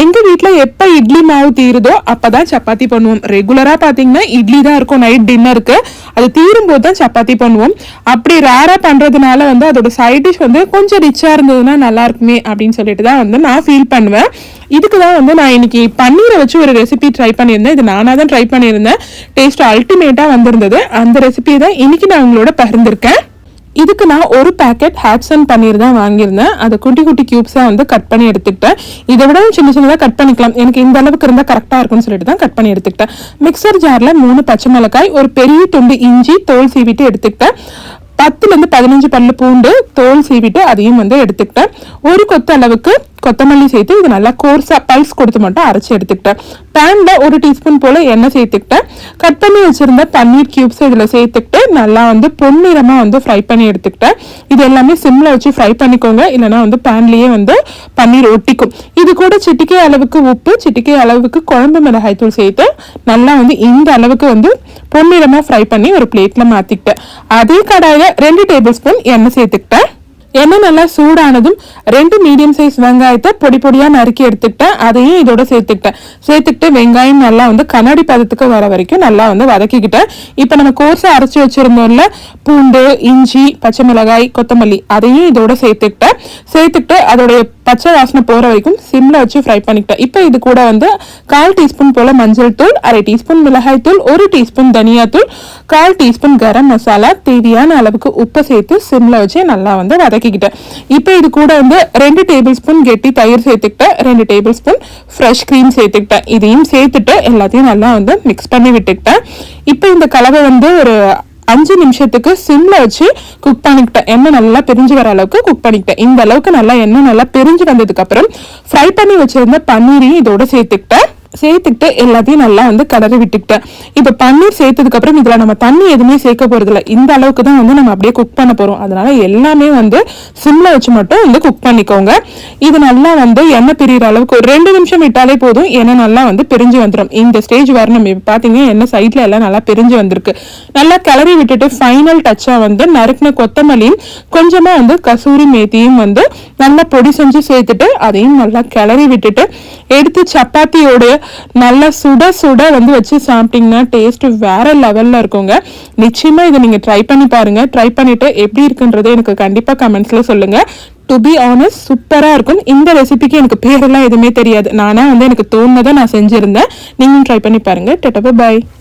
எங்கள் வீட்டில் எப்போ இட்லி மாவு தீருதோ அப்போ தான் சப்பாத்தி பண்ணுவோம். ரெகுலராக பாத்தீங்கன்னா இட்லி தான் இருக்கும் நைட் டின்னருக்கு அது தீரும் போது தான் சப்பாத்தி பண்ணுவோம். அப்படி ரேராக பண்ணுறதுனால வந்து அதோட சைட் டிஷ் வந்து கொஞ்சம் ரிச்சாக இருந்ததுன்னா நல்லா இருக்குமே அப்படின்னு சொல்லிட்டு தான் வந்து நான் ஃபீல் பண்ணுவேன். இதுக்கு தான் வந்து நான் இன்னைக்கு பன்னீரை வச்சு ஒரு ரெசிபி ட்ரை பண்ணியிருந்தேன். இது நானாக தான் ட்ரை பண்ணியிருந்தேன். டேஸ்ட் அல்டிமேட்டாக வந்திருந்தது. அந்த ரெசிபி தான் இன்னைக்கு நான் உங்களோட பகிர்ந்திருக்கேன். இதுக்கு நான் ஒரு பேக்கெட் ஹேட்சன் பன்னீர் தான் வாங்கியிருந்தேன். அதை குட்டி குட்டி கியூப்ஸாக வந்து கட் பண்ணி எடுத்துக்கிட்டேன். இதை விட சின்ன சின்னதாக கட் பண்ணிக்கலாம். எனக்கு இந்த அளவுக்கு இருந்தால் கரெக்டாக இருக்கும்னு சொல்லிட்டு தான் கட் பண்ணி எடுத்துக்கிட்டேன். மிக்சர் ஜாரில் மூணு பச்சை மிளகாய் ஒரு பெரிய துண்டு இஞ்சி தோல் சீவிட்டு எடுத்துக்கிட்டேன். பத்துலேருந்து பதினஞ்சு பல்லு பூண்டு தோல் சீவிட்டு அதையும் வந்து எடுத்துக்கிட்டேன். ஒரு கொத்து அளவுக்கு கொத்தமல்லி சேர்த்து இது நல்லா கோர்ஸாக பல்ஸ் கொடுத்து மட்டும் அரைச்சி எடுத்துக்கிட்டேன். பேனில் ஒரு டீஸ்பூன் போல் எண்ணெய் சேர்த்துக்கிட்டேன். கட் பண்ணி வச்சுருந்த பன்னீர் கியூப்ஸ் இதில் சேர்த்துக்கிட்டு நல்லா வந்து பொன்னிறமாக வந்து ஃப்ரை பண்ணி எடுத்துக்கிட்டேன். இது எல்லாமே சிம்மில் வச்சு ஃப்ரை பண்ணிக்கோங்க. இல்லைன்னா வந்து பேன்லேயே வந்து பன்னீர் ஒட்டிக்கும். இது கூட சிட்டிக்கை அளவுக்கு உப்பு சிட்டிக்கை அளவுக்கு குழம்பு மிளகாய் தூள் சேர்த்து நல்லா வந்து இந்த அளவுக்கு வந்து பொன்னிறமாக ஃப்ரை பண்ணி ஒரு பிளேட்டில் மாற்றிக்கிட்டேன் அதே கடாயில் ரெண்டு டேபிள் ஸ்பூன் எண்ணெய் சேர்த்துக்கிட்டேன். எண்ணெய் நல்லா சூடானதும் ரெண்டு மீடியம் சைஸ் வெங்காயத்தை பொடி பொடியாக நறுக்கி எடுத்துக்கிட்டேன். அதையும் இதோட சேர்த்துக்கிட்டேன். சேர்த்துக்கிட்டு வெங்காயம் நல்லா வந்து கண்ணாடி பதத்துக்கு வர வரைக்கும் நல்லா வந்து வதக்கிக்கிட்டேன். இப்போ நம்ம கோர்ஸை அரைச்சி வச்சுருந்தோம்ல பூண்டு இஞ்சி பச்சை மிளகாய் கொத்தமல்லி அதையும் இதோட சேர்த்துக்கிட்டேன். சேர்த்துக்கிட்டு அதோடைய பச்சை வாசனை போகிற வரைக்கும் சிம்மில் வச்சு ஃப்ரை பண்ணிக்கிட்டேன் இப்போ இது கூட வந்து கால் டீஸ்பூன் போல் மஞ்சள் தூள் அரை டீஸ்பூன் மிளகாய் தூள் ஒரு டீஸ்பூன் தனியா தூள் கால் டீஸ்பூன் கரம் மசாலா தேவையான அளவுக்கு உப்பு சேர்த்து சிம்மில் வச்சு நல்லா வந்து வதக்கிக்கிட்டேன். இப்போ இது கூட வந்து ரெண்டு டேபிள் ஸ்பூன் கெட்டி தயிர் சேர்த்துக்கிட்டேன். ரெண்டு டேபிள் ஸ்பூன் ஃப்ரெஷ் க்ரீம் சேர்த்துக்கிட்டேன். இதையும் சேர்த்துட்டு எல்லாத்தையும் நல்லா வந்து மிக்ஸ் பண்ணி விட்டுக்கிட்டேன். இப்போ இந்த கலவை வந்து ஒரு அஞ்சு நிமிஷத்துக்கு சிம்ல வச்சு குக் பண்ணிக்கிட்டேன் எண்ணெய் நல்லா பிரிஞ்சு வர அளவுக்கு குக் பண்ணிக்கிட்டேன் இந்த அளவுக்கு நல்லா எண்ணெய் நல்லா பிரிஞ்சு வந்ததுக்கு அப்புறம் ஃப்ரை பண்ணி வச்சிருந்த பன்னீரையும் இதோட சேர்த்துக்கிட்டேன் சேர்த்துக்கிட்டு எல்லாத்தையும் நல்லா வந்து கலரி விட்டுக்கிட்டேன். இப்போ பன்னீர் சேர்த்ததுக்கப்புறம் இதில் நம்ம தண்ணி எதுவுமே சேர்க்க போகிறதில்ல இந்த அளவுக்கு தான் வந்து நம்ம அப்படியே குக் பண்ண போகிறோம் அதனால் எல்லாமே வந்து சிம்மில் வச்சு மட்டும் வந்து குக் பண்ணிக்கோங்க. இது நல்லா வந்து எண்ணெய் பிரிகிற அளவுக்கு ஒரு ரெண்டு நிமிஷம் விட்டாலே போதும். எண்ணெய் நல்லா வந்து பிரிஞ்சு வந்துடும் இந்த ஸ்டேஜ் வரணும் இப்போ பார்த்தீங்கன்னா எண்ணெய் சைட்ல எல்லாம் நல்லா பிரிஞ்சு வந்திருக்கு. நல்லா கிளறி விட்டுட்டு ஃபைனல் டச்சாக வந்து நறுக்கின கொத்தமல்லியும் கொஞ்சமாக வந்து கசூரி மேத்தியும் வந்து நல்லா பொடி செஞ்சு சேர்த்துட்டு அதையும் நல்லா கிளறி விட்டுட்டு எடுத்து சப்பாத்தியோடு நல்லா சுட சுட வந்து வச்சு சாப்பிட்டீங்கன்னா டேஸ்ட் வேற லெவல்ல இருக்குங்க. நிச்சயமா இதை நீங்க ட்ரை பண்ணி பாருங்க. ட்ரை பண்ணிட்டு எப்படி இருக்குன்றதை எனக்கு கண்டிப்பா கமெண்ட்ஸ்ல சொல்லுங்க. டு பி ஆனஸ்ட் சூப்பராக இருக்கும். இந்த ரெசிபிக்கு எனக்கு பேரெல்லாம் எதுவுமே தெரியாது. நானே வந்து எனக்கு தோணுனதை நான் செஞ்சுருந்தேன். நீங்களும் ட்ரை பண்ணி பாருங்க. டெட்டப்போ பாய்